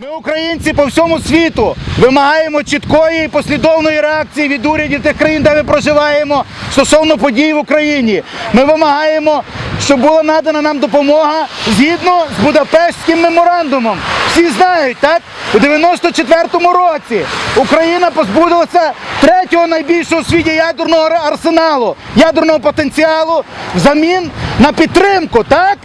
Ми, українці по всьому світу, вимагаємо чіткої і послідовної реакції від урядів тих країн, де ми проживаємо, стосовно подій в Україні. Ми вимагаємо, щоб була надана нам допомога згідно з Будапештським меморандумом. Всі знають, так? У 94-му році Україна позбудилася третього найбільшого у світі ядерного арсеналу, ядерного потенціалу взамін на підтримку, так?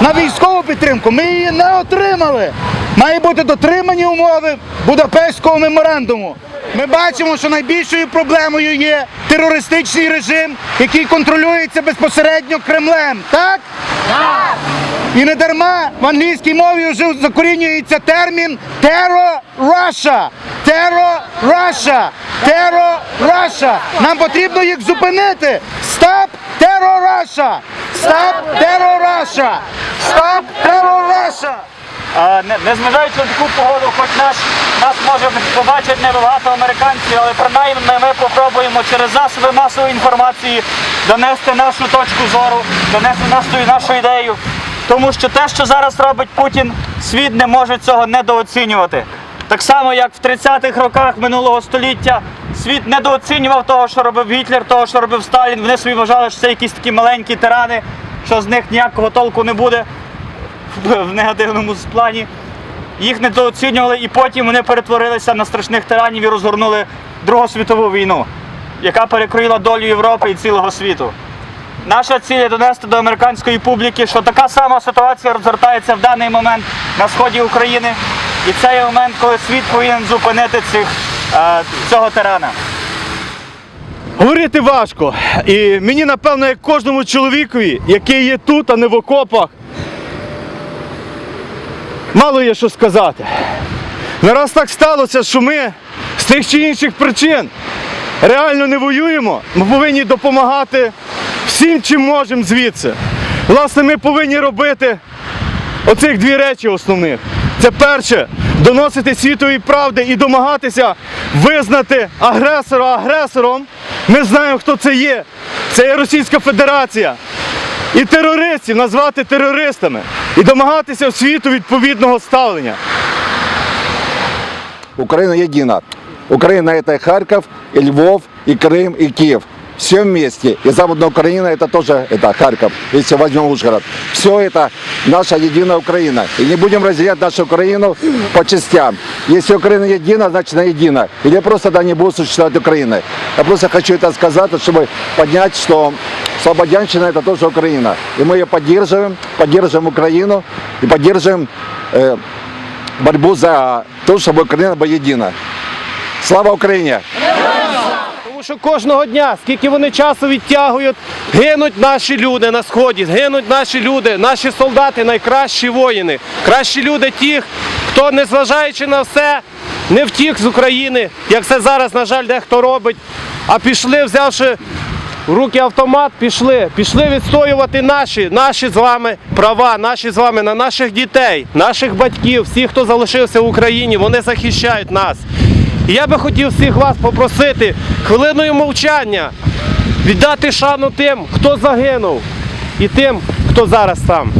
На військову підтримку. Ми її не отримали. Має бути дотримані умови Будапештського меморандуму. Ми бачимо, що найбільшою проблемою є терористичний режим, який контролюється безпосередньо Кремлем. Так? Так! І не дарма в англійській мові вже закорінюється термін Terror Russia. Terror Russia. Terror Russia. Нам потрібно їх зупинити. Stop Terror Russia. Stop Terror Russia. Stop Terror Russia. А, не, не зважаючи на таку погоду, хоч наш, нас може побачити небагато американців, але принаймні ми попробуємо через засоби масової інформації донести нашу точку зору, донести нашу, нашу ідею. Тому що те, що зараз робить Путін, світ не може цього недооцінювати. Так само, як в 30-х роках минулого століття світ недооцінював того, що робив Гітлер, того, що робив Сталін. Вони собі вважали, що це якісь такі маленькі тирани, що з них ніякого толку не буде в негативному плані. Їх недооцінювали і потім вони перетворилися на страшних тиранів і розгорнули Другу світову війну, яка перекроїла долю Європи і цілого світу. Наша ціль донести до американської публіки, що така сама ситуація розгортається в даний момент на сході України. І це є момент, коли світ повинен зупинити цих, е, цього тирана. Говорити важко. І мені, напевно, як кожному чоловікові, який є тут, а не в окопах, мало є що сказати. Не раз так сталося, що ми з тих чи інших причин реально не воюємо. Ми повинні допомагати всім, чим можемо звідси. Власне, ми повинні робити оцих дві речі основних. Це перше доносити світові правди і домагатися визнати агресора агресором. Ми знаємо, хто це є. Це є Російська Федерація. І терористів назвати терористами і домагатися в світу відповідного ставлення. Україна єдина. Україна це Харків, і Львов, і Крим, і Киев. Все вместе. И Западная Украина это тоже это Харьков, если возьмем Ужгород. Все это наша единая Украина. И не будем разделять нашу Украину по частям. Если Украина едина, значит она едина. Или просто да не будет существовать Украины. Я просто хочу это сказать, чтобы поднять, что Слободянщина это тоже Украина. И мы ее поддерживаем, поддерживаем Украину и поддерживаем э, борьбу за то, чтобы Украина была едина. Слава Україні! Що кожного дня, скільки вони часу відтягують, гинуть наші люди на сході, гинуть наші люди, наші солдати, найкращі воїни, кращі люди тих, хто, незважаючи на все, не втік з України, як це зараз, на жаль, дехто робить, а пішли, взявши в руки автомат, пішли, пішли відстоювати наші, наші з вами права, наші з вами на наших дітей, наших батьків, всіх, хто залишився в Україні, вони захищають нас. Я би хотів всіх вас попросити хвилиною мовчання віддати шану тим, хто загинув, і тим, хто зараз там.